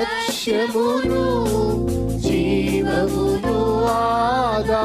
లక్ష్యమును జీవమును ఆదా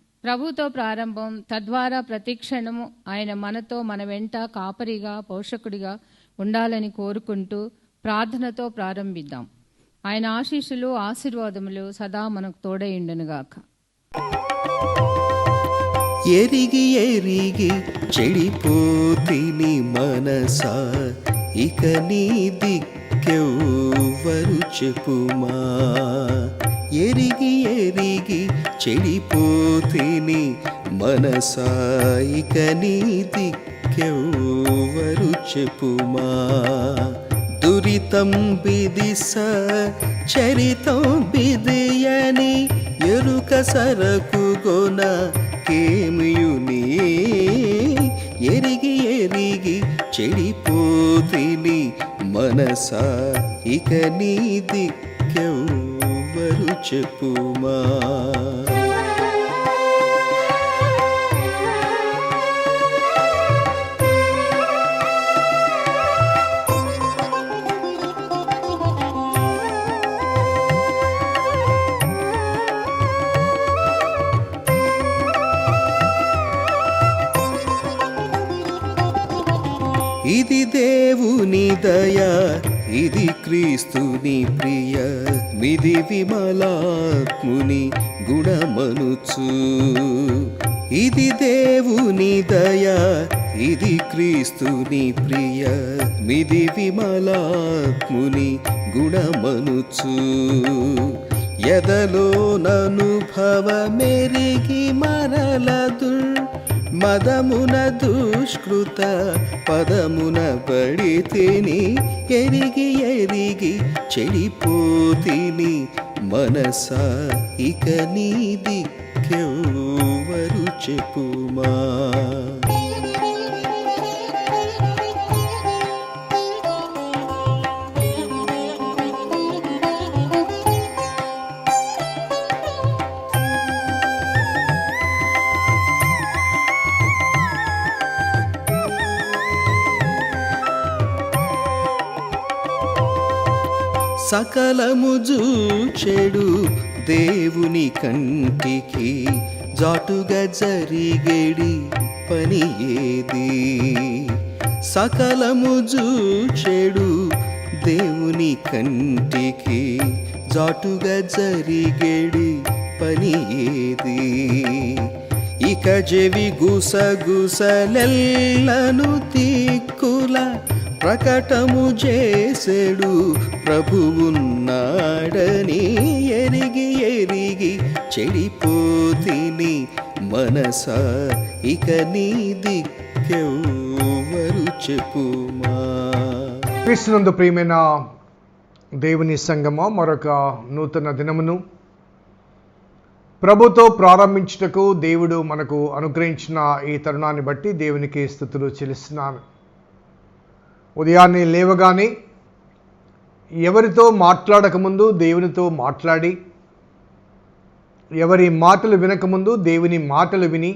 ప్రభుతో ప్రారంభం తద్వారా ప్రతిక్షణము ఆయన మనతో మన వెంట కాపరిగా పోషకుడిగా ఉండాలని కోరుకుంటూ ప్రార్థనతో ప్రారంభిద్దాం. ఆయన ఆశీస్సులు ఆశీర్వాదములు సదా మనకు తోడైండునుగాక ఎరిగి ఎరిగి చెడిపోతిని మనసా ఇక నీ దిక్కెవ్వరు చెప్పుమా. ఎరిగి ఎరిగి చెడిపోతిని మనసాయిక ఇక నీ చెప్పుమా? దురితం బిదిస చరితం బిదియని ఎరుక సరకు గొన కేమియుని ఎరిగి ఎరిగి చెడిపోతిని మనసా ఇక నీ దిక్కెవ్వరు చెప్పుమా. ఇది దేవుని దయ ఇది క్రీస్తుని ప్రియ. మిది విమలాత్ముని గుణమనుచు. ఇది దేవుని దయ ఇది క్రీస్తుని ప్రియ. మిది విమలాత్ముని గుణమనుచు. ఎదలో ననుభవ మెరిగి మరల దుర్ మదమున దుష్కృత పదమున పడి తిని ఎరిగి ఎరిగి చెడిపోతిని మనసా ఇక నీది దిక్కెవ్వరు చెప్పుమా? సకలము చూచెడు దేవుని కంటికి. జాటుగా జరిగేడి పని ఏది? సకలము చూచెడు దేవుని కంటికి. జాటుగా జరిగేడి పని ఏది? ఇక చెవి గుసగుసలెల్లను తీక్కుల ప్రకటము చేసెడు ప్రభువున్నాడని ఎరిగి ఎరిగి చెడిపోతిని మనసా ఇక నీ దిక్కెవ్వరు చెప్పుమా. క్రీస్తునందు ప్రియమైన దేవుని సంగమ మరొక నూతన దినమును. ప్రభుతో ప్రారంభించుటకు దేవుడు మనకు అనుగ్రహించిన ఈ తరుణాన్ని బట్టి దేవునికి స్థుతులు చెల్లిస్తున్నాను. ఉదయాన్నే లేవగానే ఎవరితో మాట్లాడకముందు దేవునితో మాట్లాడి ఎవరి మాటలు వినకముందు దేవుని మాటలు విని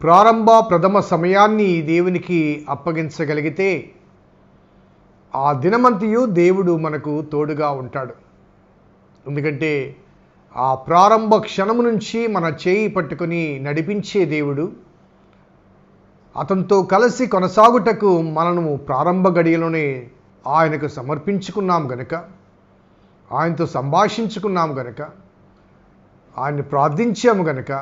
ప్రారంభ ప్రథమ సమయాన్ని దేవునికి అప్పగించగలిగితే ఆ దినమంతయు దేవుడు మనకు తోడుగా ఉంటాడు. ఎందుకంటే ఆ ప్రారంభ క్షణము నుంచి మన చేయి పట్టుకొని నడిపించే దేవుడు అతనితో కలిసి కొనసాగుటకు మనము ప్రారంభ గడియలోనే ఆయనకు సమర్పించుకున్నాం గనక ఆయనతో సంభాషించుకున్నాం గనక ఆయన్ని ప్రార్థించాము గనక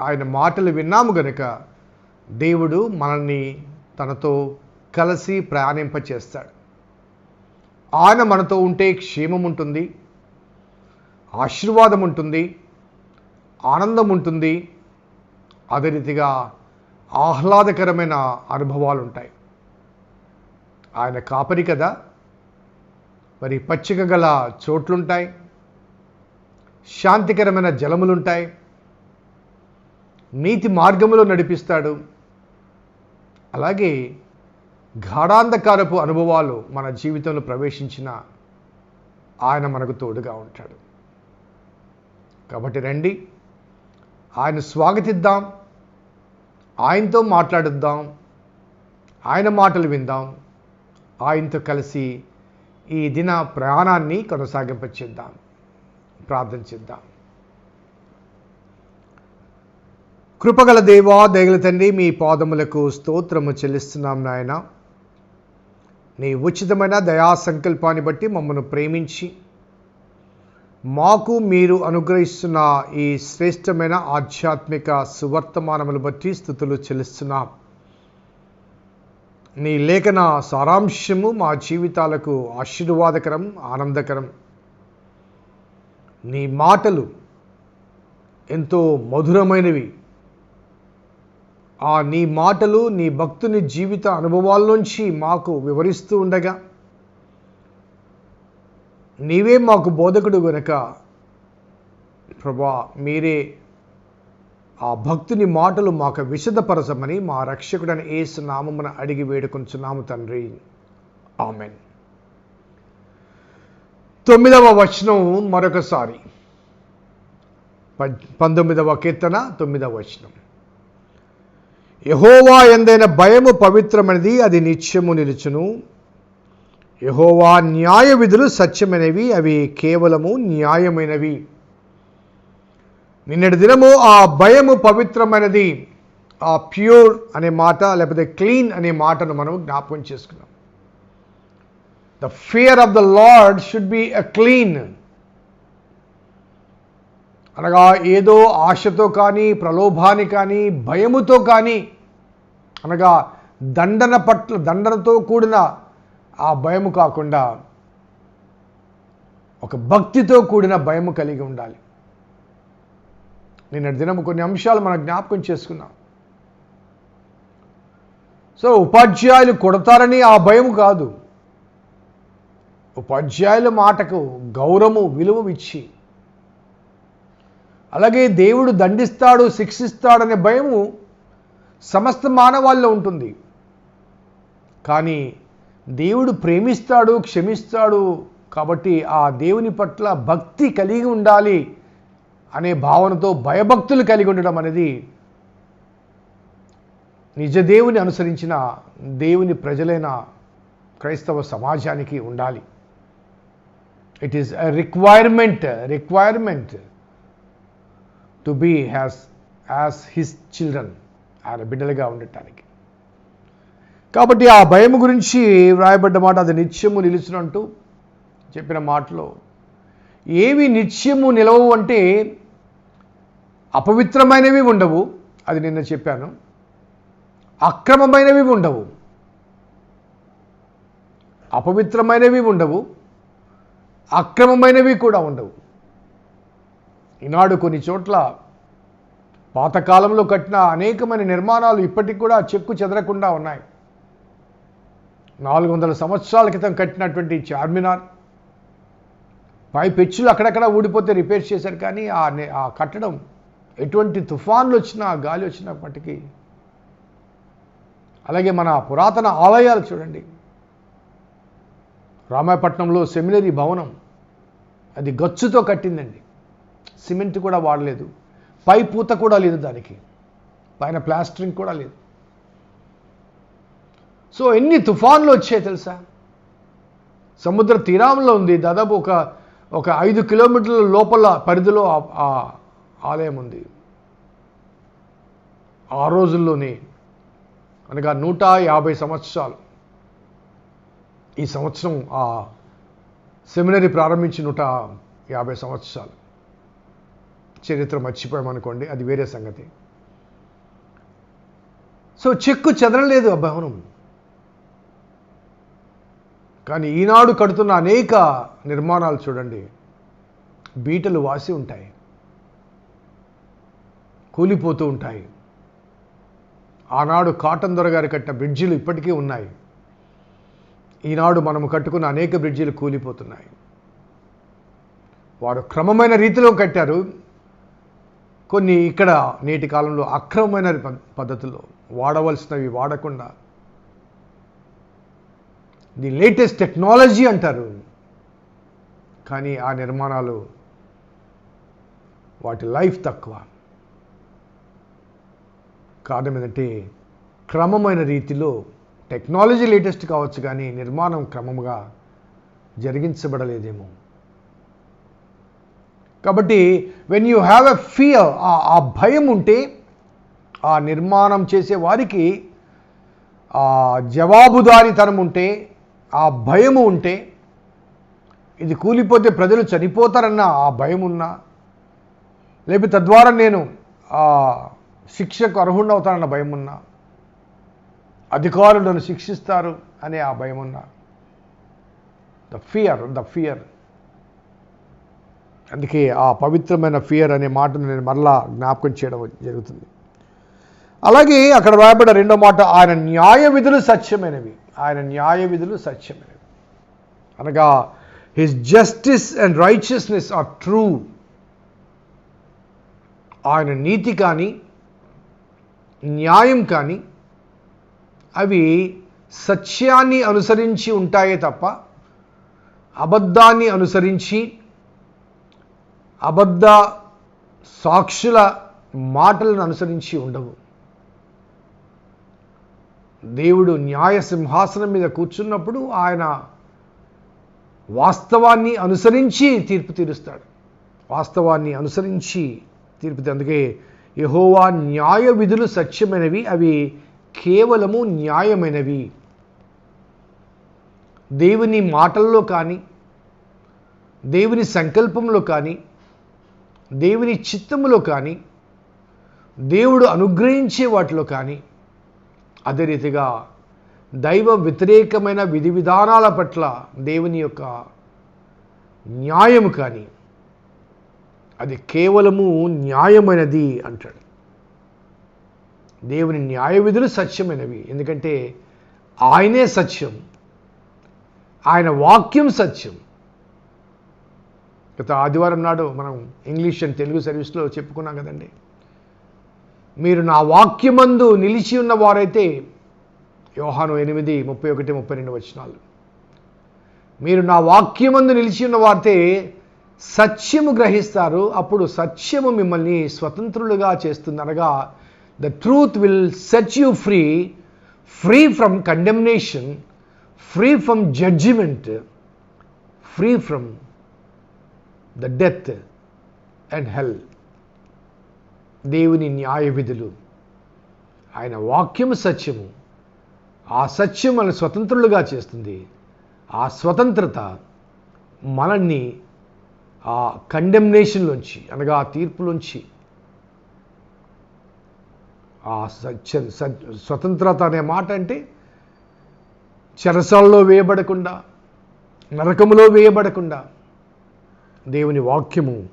ఆయన మాటలు విన్నాము గనక దేవుడు మనల్ని తనతో కలిసి ప్రయాణింపచేస్తాడు. ఆయన మనతో ఉంటే క్షేమం ఉంటుంది ఆశీర్వాదం ఉంటుంది ఆనందం ఉంటుంది. అదే రీతిగా ఆహ్లాదకరమైన అనుభవాలు ఉంటాయి ఆయన కాపరి కదా. మరి పచ్చిక గల చోట్లుంటాయి. శాంతికరమైన జలములుంటాయి. నీతి మార్గములో నడిపిస్తాడు. అలాగే గాఢాంధకారపు అనుభవాలు మన జీవితంలో ప్రవేశించిన ఆయన మనకు తోడుగా ఉంటాడు. కాబట్టి రండి. ఆయన స్వాగతిద్దాం. ఆయనతో మాట్లాడుద్దాం ఆయన మాటలు విందాం ఆయనతో కలిసి ఈ దిన ప్రయాణాన్ని కొనసాగింపచేద్దాం. ప్రార్థన చేద్దాం. కృపగల దేవా దేగల తండ్రి మీ పాదములకు స్తోత్రము చెల్లిస్తున్నాం నాయన. నీ ఉచితమైన దయా సంకల్పాన్ని బట్టి మమ్మల్ని ప్రేమించి మాకు మీరు అనుగ్రహిస్తున్న ఈ శ్రేష్టమైన ఆధ్యాత్మిక సువర్తమానములు బట్టి స్థుతులు చెల్లిస్తున్నాం. నీ లేఖన సారాంశము మా జీవితాలకు ఆశీర్వాదకరం ఆనందకరం. నీ మాటలు ఎంతో మధురమైనవి. ఆ నీ మాటలు నీ భక్తుని జీవిత అనుభవాల్లోంచి మాకు వివరిస్తూ ఉండగా నీవే మాకు బోధకుడు గనక. ప్రభా మీరే ఆ భక్తుని మాటలు మాకు విశదపరచమని మా రక్షకుడని ఏసు నామమున అడిగి వేడుకొంచున్నాము తండ్రి. ఆమెన్. తొమ్మిదవ వచనం మరొకసారి. పంతొమ్మిదవ కీర్తన తొమ్మిదవ వచనం. యహోవా ఎందైన భయము పవిత్రమైనది అది నిత్యము నిలుచును. యహోవా న్యాయ విధులు సత్యమైనవి అవి కేవలము న్యాయమైనవి. నిన్నటి దినము ఆ భయము పవిత్రమైనది ఆ ప్యూర్ అనే మాట లేకపోతే క్లీన్ అనే మాటను మనం జ్ఞాపకం చేసుకున్నాం. The fear of the Lord should be a clean అనగా ఏదో ఆశతో కానీ ప్రలోభాన్ని కానీ భయముతో కానీ అనగా దండన పట్ల దండనతో కూడిన ఆ భయం కాకుండా ఒక భక్తితో కూడిన భయం కలిగి ఉండాలి. నిన్నటి దినం కొన్ని అంశాలు మనం జ్ఞాపకం చేసుకున్నాం. సో ఉపాధ్యాయులు కొడతారని ఆ భయం కాదు. ఉపాధ్యాయుల మాటకు గౌరవము విలువ ఇచ్చి. అలాగే దేవుడు దండిస్తాడు శిక్షిస్తాడనే భయము సమస్త మానవాళ్ళలో ఉంటుంది. కానీ దేవుడు ప్రేమిస్తాడు క్షమిస్తాడు కాబట్టి ఆ దేవుని పట్ల భక్తి కలిగి ఉండాలి అనే భావనతో భయభక్తులు కలిగి ఉండడం అనేది నిజ దేవుని అనుసరించిన దేవుని ప్రజలైన క్రైస్తవ సమాజానికి ఉండాలి. It is requirement requirement to be has as his children ఆయన బిడ్డలుగా ఉండటానికి. కాబట్టి ఆ భయం గురించి వ్రాయబడ్డ మాట అది నిత్యము నిలుచునంటూ చెప్పిన మాటలో ఏవి నిత్యము నిలవవు అంటే అపవిత్రమైనవి ఉండవు అది నిన్న చెప్పాను. అక్రమమైనవి ఉండవు. అపవిత్రమైనవి ఉండవు. అక్రమమైనవి కూడా ఉండవు. ఈనాడు కొన్ని చోట్ల పాతకాలంలో కట్టిన అనేకమైన నిర్మాణాలు ఇప్పటికి కూడా చెక్కు చెదరకుండా ఉన్నాయి. నాలుగు వందల సంవత్సరాల క్రితం కట్టినటువంటి చార్మినార్. పై పెచ్చులు అక్కడక్కడ ఊడిపోతే రిపేర్ చేశారు కానీ ఆ ఆ కట్టడం ఎటువంటి తుఫాన్లు వచ్చినా గాలి వచ్చినప్పటికీ. అలాగే మన పురాతన ఆలయాలు చూడండి. రామాయపట్నంలో సెమినరీ భవనం. అది గచ్చుతో కట్టిందండి. సిమెంట్ కూడా వాడలేదు. పై పూత కూడా లేదు దానికి. పైన ప్లాస్టరింగ్ కూడా లేదు. సో ఎన్ని తుఫాన్లు వచ్చాయి తెలుసా? సముద్ర తీరంలో ఉంది. దాదాపు ఒక ఒక ఐదు కిలోమీటర్ల లోపల పరిధిలో ఆ- ఆలయం ఉంది. ఆ రోజుల్లోనే అనగా నూట యాభై సంవత్సరాలు. ఈ సంవత్సరం ఆ సెమినరీ ప్రారంభించి నూట యాభై సంవత్సరాలు. చరిత్ర మర్చిపోయామనుకోండి అది వేరే సంగతి. సో చెక్కు చెదరలేదు ఆ భవనం. కానీ ఈనాడు కడుతున్న అనేక నిర్మాణాలు చూడండి. బీటలు వాసి ఉంటాయి. కూలిపోతూ ఉంటాయి. ఆనాడు కాటన్ దొరగారు కట్టిన బ్రిడ్జిలు ఇప్పటికీ ఉన్నాయి. ఈనాడు మనము కట్టుకున్న అనేక బ్రిడ్జిలు కూలిపోతున్నాయి. వారు క్రమమైన రీతిలో కట్టారు. కొన్ని ఇక్కడ నేటి కాలంలో అక్రమమైన ప- వాడవలసినవి వాడకుండా ది లేటెస్ట్ టెక్నాలజీ అంటారు. కానీ ఆ నిర్మాణాలు వాటి లైఫ్ తక్కువ. కారణం ఏంటంటే క్రమమైన రీతిలో టెక్నాలజీ లేటెస్ట్ కావచ్చు కానీ నిర్మాణం క్రమంగా జరిగించబడలేదేమో. కాబట్టి when you have a fear ఆ భయం ఉంటే ఆ నిర్మాణం చేసే వారికి ఆ జవాబుదారీతనం ఉంటే ఆ భయము ఉంటే ఇది కూలిపోతే ప్రజలు చనిపోతారన్న ఆ భయం ఉన్నా లేకపోతే తద్వారా నేను ఆ శిక్షకు అర్హుండి అవుతానన్న భయం ఉన్నా అధికారులు నన్ను శిక్షిస్తారు అనే ఆ భయం ఉన్నా ద ఫియర్ ద ఫియర్ అందుకే ఆ పవిత్రమైన ఫియర్ అనే మాటను నేను మరలా జ్ఞాపకం చేయడం జరుగుతుంది. అలాగే అక్కడ రాయబడ్డ రెండో మాట ఆయన న్యాయ విధులు సత్యమైనవి. ఆయన న్యాయ విధులు సత్యమైనవి. అనగా his justice and righteousness are true ఆయన నీతి కానీ న్యాయం కానీ అవి సత్యాన్ని అనుసరించి ఉంటాయే తప్ప అబద్ధాన్ని అనుసరించి అబద్ధ సాక్షుల మాటలను అనుసరించి ఉండవు. దేవుడు న్యాయ సింహాసనం మీద కూర్చున్నప్పుడు ఆయన వాస్తవాన్ని అనుసరించి తీర్పు తీరుస్తాడు. వాస్తవాన్ని అనుసరించి తీర్పు అందుకే యహోవా న్యాయ విధులు సత్యమైనవి అవి కేవలము న్యాయమైనవి. దేవుని మాటల్లో కానీ దేవుని సంకల్పంలో కానీ దేవుని చిత్తములో కానీ దేవుడు అనుగ్రహించే వాటిలో కానీ అదే రీతిగా దైవ వ్యతిరేకమైన విధి విధానాల పట్ల దేవుని యొక్క న్యాయము కానీ అది కేవలము న్యాయమైనది అంటాడు. దేవుని న్యాయ విధులు సత్యమైనవి. ఎందుకంటే ఆయనే సత్యం. ఆయన వాక్యం సత్యం. గత ఆదివారం నాడు మనం ఇంగ్లీష్ అండ్ తెలుగు సర్వీస్లో చెప్పుకున్నాం కదండి. మీరు నా వాక్యమందు నిలిచి ఉన్న వారైతే యోహాను ఎనిమిది ముప్పై ఒకటి ముప్పై రెండు వచనాలు. మీరు నా వాక్యమందు నిలిచి ఉన్న వారైతే సత్యము గ్రహిస్తారు అప్పుడు సత్యము మిమ్మల్ని స్వతంత్రులుగా చేస్తుంది అనగా the truth will set you free free from condemnation free from judgement free from the death and hell దేవుని న్యాయ విధులు. ఆయన వాక్యము సత్యము. ఆ సత్యం మనల్ని స్వతంత్రులుగా చేస్తుంది. ఆ స్వతంత్రత మనల్ని ఆ కండెమ్నేషన్లోంచి అనగా ఆ తీర్పులోంచి ఆ సత్య స్వతంత్రత అనే మాట అంటే చెరసాల్లో వేయబడకుండా నరకములో వేయబడకుండా దేవుని వాక్యము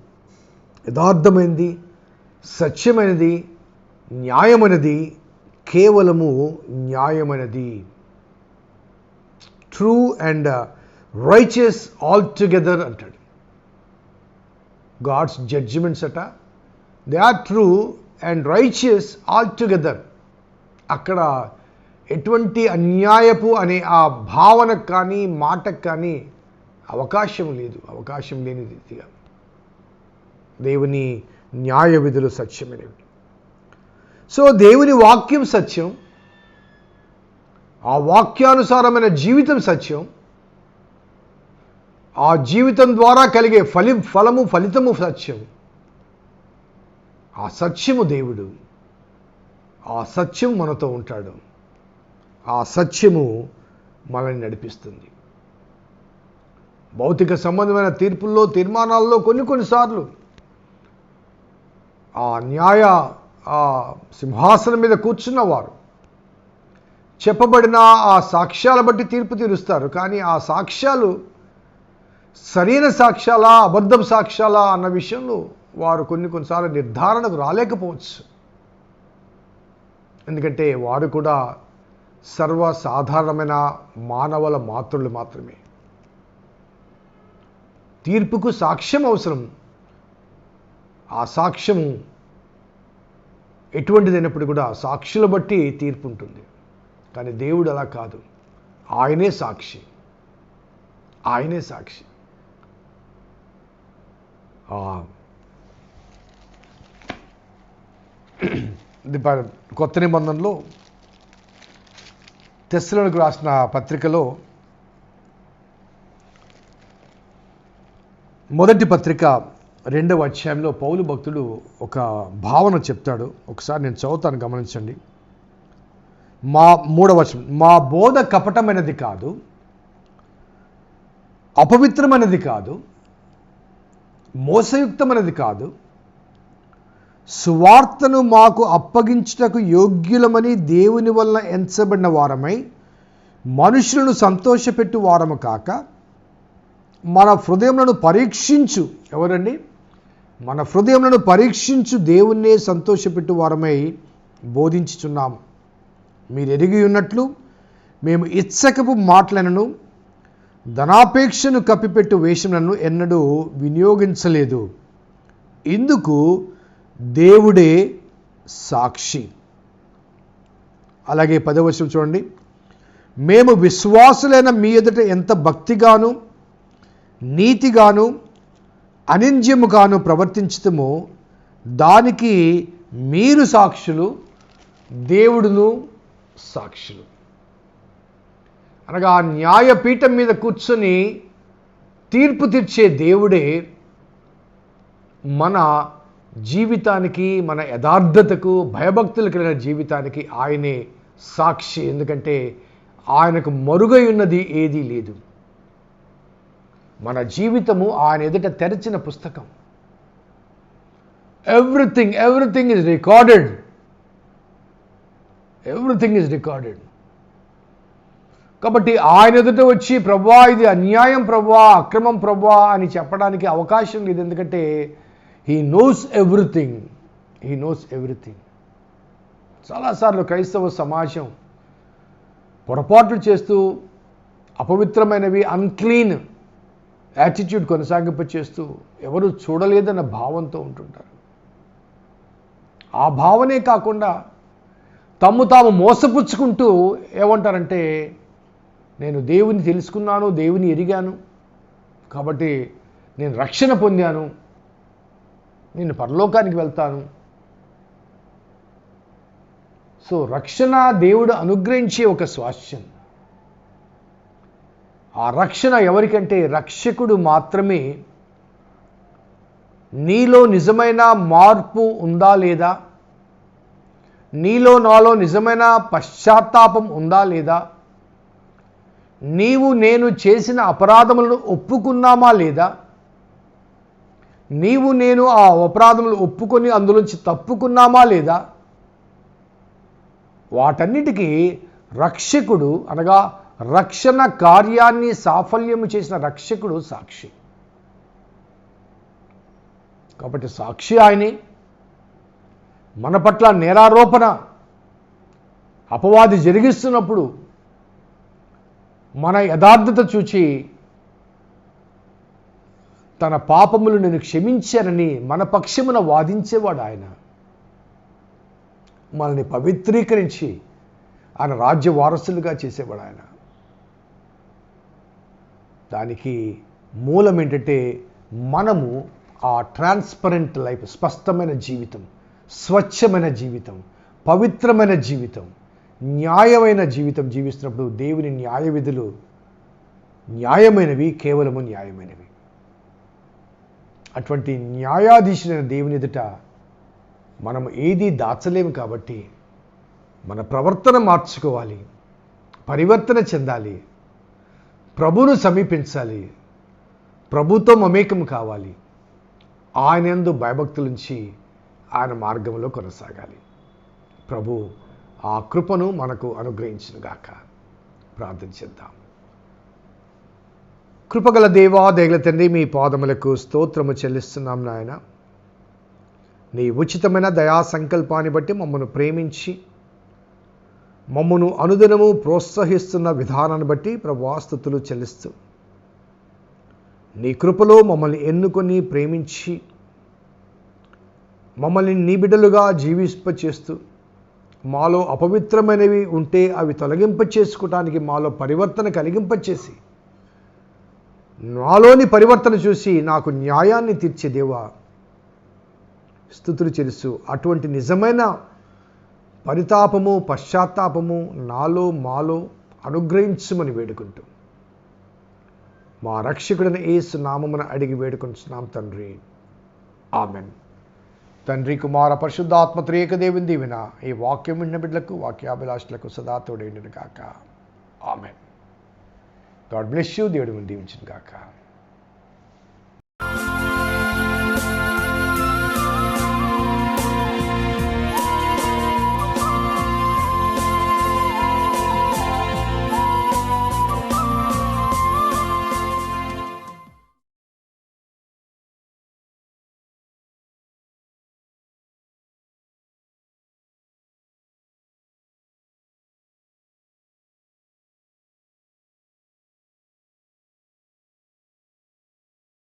యథార్థమైంది. సత్యమైనది న్యాయమైనది కేవలము న్యాయమైనది. True and righteous all together అంటాడు. గాడ్స్ జడ్జిమెంట్స్ అట. They are true and righteous all together అక్కడ ఎటువంటి అన్యాయపు అనే ఆ భావనకు కానీ మాటకు కానీ అవకాశం లేదు. అవకాశం లేనిదిగా దేవుని న్యాయ విధులు సత్యమైనవి సో దేవుని వాక్యం సత్యం ఆ వాక్యానుసారమైన జీవితం సత్యం ఆ జీవితం ద్వారా కలిగే ఫలి ఫలము ఫలితము సత్యం. ఆ సత్యము దేవుడు. ఆ సత్యం మనతో ఉంటాడు. ఆ సత్యము మనల్ని నడిపిస్తుంది. భౌతిక సంబంధమైన తీర్పుల్లో తీర్మానాల్లో కొన్ని కొన్నిసార్లు ఆ న్యాయ ఆ సింహాసనం మీద కూర్చున్నవారు. చెప్పబడిన ఆ సాక్ష్యాల బట్టి తీర్పు తీరుస్తారు. కానీ ఆ సాక్ష్యాలు సరైన సాక్ష్యాలా అబద్ధం సాక్ష్యాలా అన్న విషయంలో వారు కొన్ని కొన్నిసార్లు నిర్ధారణకు రాలేకపోవచ్చు. ఎందుకంటే వారు కూడా సర్వసాధారణమైన మానవుల మాతృలు మాత్రమే. తీర్పుకు సాక్ష్యం అవసరం. ఆ సాక్ష్యము ఎటువంటిదైనప్పుడు కూడా సాక్షుల బట్టి తీర్పు ఉంటుంది కానీ దేవుడు అలా కాదు. ఆయనే సాక్షి. ఆయనే సాక్షి. కొత్త నిబంధనలో తెస్సులకు రాసిన పత్రికలో మొదటి పత్రిక రెండవ అధ్యాయంలో పౌలు భక్తుడు ఒక భావన చెప్తాడు. ఒకసారి నేను చదువుతాను గమనించండి. మా మూడవ మా బోధ కపటమైనది కాదు అపవిత్రమైనది కాదు మోసయుక్తమైనది కాదు సువార్తను మాకు అప్పగించుటకు యోగ్యులమని దేవుని వలన ఎంచబడిన వారమై మనుషులను సంతోషపెట్టు వారము కాక మన హృదయములను పరీక్షించు. ఎవరండి? మన హృదయములను పరీక్షించు దేవుణ్ణే సంతోషపెట్టు వారమై బోధించుచున్నాము మీరు ఎరిగి ఉన్నట్లు మేము ఇచ్చకపు మాటలను ధనాపేక్షను కప్పిపెట్టు వేషములను ఎన్నడూ వినియోగించలేదు. ఇందుకు దేవుడే సాక్షి. అలాగే పదవశం చూడండి. మేము విశ్వాసులైన మీ ఎదుట ఎంత భక్తిగాను నీతిగాను అనింద్యముగాను ప్రవర్తించటము దానికి మీరు సాక్షులు దేవుడును సాక్షులు. అనగా ఆ న్యాయపీఠం మీద కూర్చొని తీర్పు తీర్చే దేవుడే మన జీవితానికి మన యథార్థతకు భయభక్తులు కలిగిన జీవితానికి ఆయనే సాక్షి. ఎందుకంటే ఆయనకు మరుగై ఉన్నది ఏదీ లేదు. మన జీవితము ఆయన ఎదుట తెరచిన పుస్తకం. Everything everything is recorded everything is recorded కాబట్టి ఆయన ఎదుట వచ్చి ప్రభా ఇది అన్యాయం ప్రభా అక్రమం ప్రభా అని చెప్పడానికి అవకాశం లేదు. ఎందుకంటే he knows everything he knows everything చాలాసార్లు క్రైస్తవ సమాజం పొరపాట్లు చేస్తూ అపవిత్రమైనవి అన్క్లీన్ యాటిట్యూడ్ కొనసాగింపచేస్తూ ఎవరు చూడలేదన్న భావంతో ఉంటుంటారు. ఆ భావనే కాకుండా తమ్ము తాము మోసపుచ్చుకుంటూ ఏమంటారంటే నేను దేవుని తెలుసుకున్నాను దేవుని ఎరిగాను కాబట్టి నేను రక్షణ పొందాను నేను పరలోకానికి వెళ్తాను. సో రక్షణ దేవుడు అనుగ్రహించే ఒక స్వాస్థ్యం. ఆ రక్షణ ఎవరికంటే రక్షకుడు మాత్రమే నీలో నిజమైన మార్పు ఉందా లేదా? నీలో నాలో నిజమైన పశ్చాత్తాపం ఉందా లేదా? నీవు నేను చేసిన అపరాధములను ఒప్పుకున్నామా లేదా? నీవు నేను ఆ అపరాధములు ఒప్పుకొని అందులోంచి తప్పుకున్నామా లేదా? వాటన్నిటికీ రక్షకుడు అనగా రక్షణ కార్యాన్ని సాఫల్యము చేసిన రక్షకుడు సాక్షి. కాబట్టి సాక్షి ఆయనే. మన పట్ల నేరారోపణ అపవాది జరిగిస్తున్నప్పుడు మన యథార్థత చూచి తన పాపములు నేను క్షమించానని మన పక్షమున వాదించేవాడు ఆయన. మనల్ని పవిత్రీకరించి ఆయన రాజ్య వారసులుగా చేసేవాడు ఆయన. దానికి మూలం ఏంటంటే మనము ఆ ట్రాన్స్పరెంట్ లైఫ్ స్పష్టమైన జీవితం స్వచ్ఛమైన జీవితం పవిత్రమైన జీవితం న్యాయమైన జీవితం జీవిస్తున్నప్పుడు దేవుని న్యాయ విధులు న్యాయమైనవి కేవలము న్యాయమైనవి. అటువంటి న్యాయాధీశులైన దేవుని ఎదుట మనం ఏదీ దాచలేము కాబట్టి మన ప్రవర్తన మార్చుకోవాలి పరివర్తన చెందాలి ప్రభును సమీపించాలి. ప్రభుతో మమేకం కావాలి. ఆయనందు భయభక్తులుంచి ఆయన మార్గంలో కొనసాగాలి. ప్రభు ఆ కృపను మనకు అనుగ్రహించినగాక ప్రార్థన చేద్దాం. కృపగల దేవా దేగల తండ్రి మీ పాదములకు స్తోత్రము చెల్లిస్తున్నాం నాయన. నీ ఉచితమైన దయా సంకల్పాన్ని బట్టి మమ్మను ప్రేమించి మమ్మను అనుదినము ప్రోత్సహిస్తున్న విధానాన్ని బట్టి ప్రభాస్తుతులు చెల్లిస్తూ. నీ కృపలో మమ్మల్ని ఎన్నుకొని ప్రేమించి మమ్మల్ని నీ బిడ్డలుగా జీవింపచేస్తూ. మాలో అపవిత్రమైనవి ఉంటే అవి తొలగింప చేసుకోవటానికి మాలో పరివర్తన కలిగింపచేసి. నాలోని పరివర్తన చూసి నాకు న్యాయాన్ని తీర్చే దేవా స్థుతులు చెలుసు అటువంటి నిజమైన పరితాపము పశ్చాత్తాపము నాలో మాలో అనుగ్రహించమని వేడుకుంటూ. మా రక్షకుడిని ఏసు నామమున అడిగి వేడుకుంటున్నాం తండ్రి. ఆమెన్. తండ్రి కుమార పరిశుద్ధాత్మ త్రియేక దేవుని ఈ వాక్యం విన్న బిడ్డలకు వాక్యాభిలాషులకు సదా తోడైండును కాక ఆమెన్. గాడ్ బ్లెస్ యూ దేవుడు దీవించిన కాక